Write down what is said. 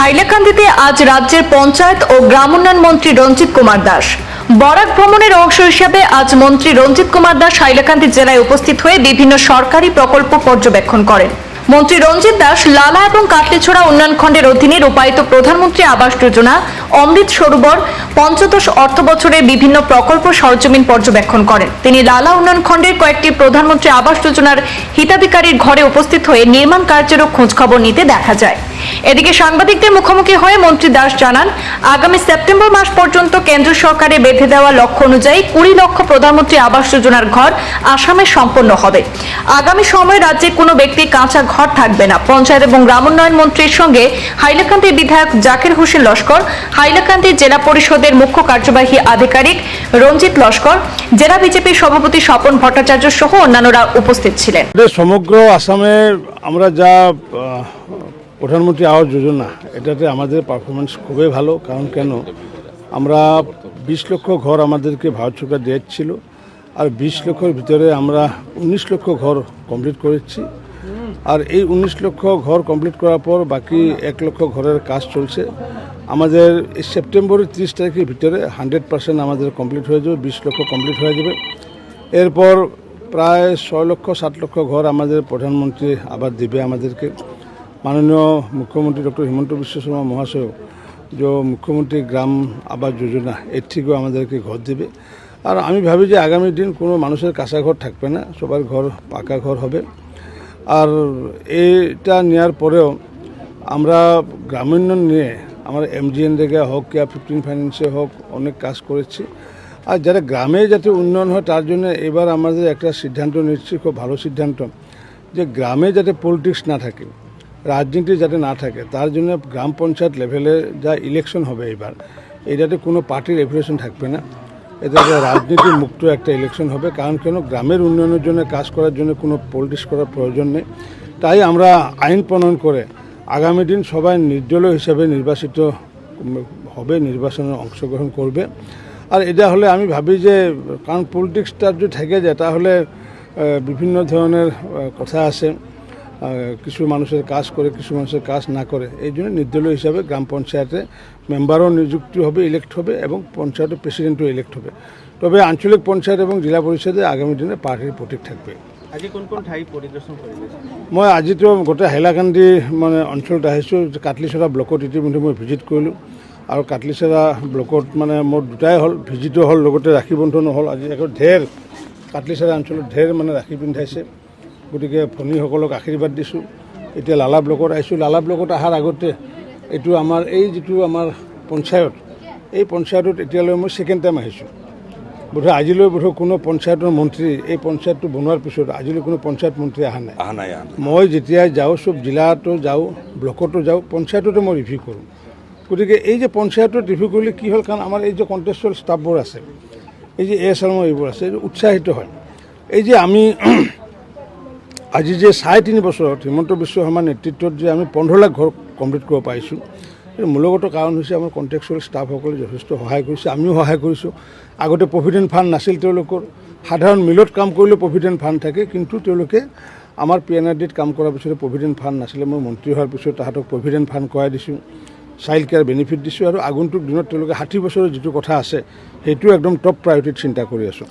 হাইলাকান্দিতে আজ রাজ্যের পঞ্চায়েত ও গ্রাম উন্নয়ন মন্ত্রী রঞ্জিত কুমার দাস। বরাক ভ্রমণের অংশ হিসাবে আজ মন্ত্রী রঞ্জিত কুমার দাস হাইলাকান্দি জেলায় উপস্থিত হয়ে বিভিন্ন সরকারি প্রকল্প পর্যবেক্ষণ করেন। মন্ত্রী রঞ্জিত দাস লালা এবং কাটলিছড়া উন্নয়ন খণ্ডের অধীনে রূপায়িত প্রধানমন্ত্রী আবাস যোজনা, অমৃত সরোবর, পঞ্চদশ অর্থ বছরের বিভিন্ন প্রকল্প সরজমিন পর্যবেক্ষণ করেন। তিনি লালা উন্নয়ন খণ্ডের কয়েকটি প্রধানমন্ত্রী আবাস যোজনার হিতাধিকারীর ঘরে উপস্থিত হয়ে নির্মাণ কার্যেরও খোঁজখবর নিতে দেখা যায়। এদিকে সাংবাদিকদের মুখোমুখি হয়ে মন্ত্রী দাস জানান, আগামী সেপ্টেম্বর মাস পর্যন্ত কেন্দ্র সরকারের বেঁধে দেওয়া লক্ষ্য অনুযায়ী কুড়ি লক্ষ প্রধানমন্ত্রী আবাস যোজনার ঘর আসামে সম্পন্ন হবে। আগামী সময়ে রাজ্যে কোনো ব্যক্তি কাঁচা ঘর থাকবে না। পঞ্চায়েত এবং গ্রাম উন্নয়ন মন্ত্রীর সঙ্গে হাইলাকান্দির বিধায়ক জাকির হোসেন লস্কর হাইলাকান্দি জেলা পরিষদের মুখ্য কার্যবাহী আধিকারিক রঞ্জিত লস্কর, জেলা বিজেপির সভাপতি স্বপন ভট্টাচার্য সহ অন্যান্যরা উপস্থিত ছিলেন। সমগ্র আসামে আমরা যা প্রধানমন্ত্রী আবাস যোজনা, এটাতে আমাদের পারফরমেন্স খুবই ভালো। কারণ কেন? আমরা বিশ লক্ষ ঘর আমাদেরকে ভারত সরকার দিয়েছিল, আর বিশ লক্ষের ভিতরে আমরা উনিশ লক্ষ ঘর কমপ্লিট করেছি। আর এই উনিশ লক্ষ ঘর কমপ্লিট করার পর বাকি এক লক্ষ ঘরের কাজ চলছে। আমাদের সেপ্টেম্বরের তিরিশ তারিখের ভিতরে হান্ড্রেড পার্সেন্ট আমাদের কমপ্লিট হয়ে যাবে, বিশ লক্ষ কমপ্লিট হয়ে যাবে। এরপর প্রায় ছয় লক্ষ, সাত লক্ষ ঘর আমাদের প্রধানমন্ত্রী আবার দেবে আমাদেরকে। মাননীয় মুখ্যমন্ত্রী ডক্টর হিমন্ত বিশ্ব শর্মা মহাশয় যে মুখ্যমন্ত্রী গ্রাম আবাস যোজনা, এর থেকেও আমাদেরকে ঘর দেবে। আর আমি ভাবি যে আগামী দিন কোনো মানুষের কাঁচা ঘর থাকবে না, সবার ঘর পাকা ঘর হবে। আর এটা নেওয়ার পরেও আমরা গ্রামীণ নিয়ে আমরা এমজিএন রেগা হোক কিয়া ফিফটিন ফাইন্যান্সে হোক অনেক কাজ করেছি। আর যারা গ্রামে যাতে উন্নয়ন হয়, তার জন্য এবার আমাদের একটা সিদ্ধান্ত নিচ্ছি, খুব ভালো সিদ্ধান্ত, যে গ্রামে যাতে পলিটিক্স না থাকে। রাজনীতি যাতে না থাকে, তার জন্য গ্রাম পঞ্চায়েত লেভেলে যা ইলেকশন হবে এবার এটাতে কোনো পার্টির এফিলিয়েশন থাকবে না। এটা রাজনীতি মুক্ত একটা ইলেকশন হবে, কারণ কেন? গ্রামের উন্নয়নের জন্য, কাজ করার জন্য কোনো পলিটিক্স করার প্রয়োজন নেই। তাই আমরা আইন প্রণয়ন করে আগামী দিন সবাই নির্দলীয় হিসাবে নির্বাচিত হবে, নির্বাচনে অংশগ্রহণ করবে। আর এটা হলে আমি ভাবি যে, কারণ পলিটিক্সটা যদি থেকে যায়, তাহলে বিভিন্ন ধরনের কথা আছে। কিছু মানুষের কাজ করে কিছু মানুষের কাজ না করে। এই জন্য নির্দলীয় হিসাবে গ্রাম পঞ্চায়েতে মেম্বারও নিযুক্তি হবে ইলেক্ট হবে এবং পঞ্চায়েতের প্রেসিডেন্টও ইলেক্ট হবে। তবে আঞ্চলিক পঞ্চায়েত এবং জিলা পরিষদে আগামী দিনে পার্টির প্রতীক থাকবে। মই আজিতো গোটেই হাইলাকান্দি মানে অঞ্চলত আহিছোঁ কাটলিচৰা ব্লকত ইতিমধ্যে মই ভিজিট কৰিলোঁ। আৰু কাটলিচৰা ব্লকত মানে মোৰ দুটাই হ'ল ভিজিটো হ'ল লগতে ৰাখি বন্ধনো হ'ল আজি আকৌ ঢেৰ কাটলিচৰা অঞ্চলত ঢেৰ মানে ৰাখি পিন্ধাইছে। গতিকে ভনীসকলক আশীৰ্বাদ দিছোঁ। এতিয়া লালা ব্লকত আহিছোঁ। লালা ব্লকত অহাৰ আগতে এইটো আমাৰ এই যিটো আমাৰ পঞ্চায়ত এই পঞ্চায়তত এতিয়ালৈ মই ছেকেণ্ড টাইম আহিছোঁ। বোধহয় আজিলৈ বোধহয় কোনো পঞ্চায়তৰ মন্ত্ৰী এই পঞ্চায়তটো বনোৱাৰ পিছত আজিলৈ কোনো পঞ্চায়ত মন্ত্ৰী অহা নাই। অহা নাই মই যেতিয়াই যাওঁ চব জিলাতো যাওঁ ব্লকতো যাওঁ পঞ্চায়ততে মই ৰিভিউ কৰোঁ। গতিকে এই যে পঞ্চায়তত ৰিভিউ কৰিলে কি হ'ল? কাৰণ আমাৰ এই যে কণ্টেষ্টেল ষ্টাফবোৰ আছে এই যে এ এছ এল এইবোৰ আছে এইটো উৎসাহিত হয়। এই যে আমি আজি যে চাৰে তিনি বছৰত হিমন্ত বিশ্ব শৰ্মাৰ নেতৃত্বত যে আমি পোন্ধৰ লাখ ঘৰ কমপ্লিট কৰিব পাৰিছোঁ মূলগত কাৰণ হৈছে আমাৰ কণ্টেক্সুৱেল ষ্টাফসকলে যথেষ্ট সহায় কৰিছে, আমিও সহায় কৰিছোঁ। আগতে প্ৰভিডেণ্ট ফাণ্ড নাছিল তেওঁলোকৰ। সাধাৰণ মিলত কাম কৰিলেও প্ৰভিডেণ্ট ফাণ্ড থাকে, কিন্তু তেওঁলোকে আমাৰ পি এন আৰ ডিত কাম কৰাৰ পিছতে প্ৰভিডেণ্ট ফাণ্ড নাছিলে। মই মন্ত্ৰী হোৱাৰ পিছত তাহাঁতক প্ৰভিডেণ্ট ফাণ্ড কৰাই দিছোঁ চাইল্ড কেয়াৰ বেনিফিট দিছোঁ আৰু আগন্তুক দিনত তেওঁলোকে ষাঠি বছৰৰ যিটো কথা আছে সেইটো একদম টপ প্ৰায়ৰিটিত চিন্তা কৰি আছোঁ।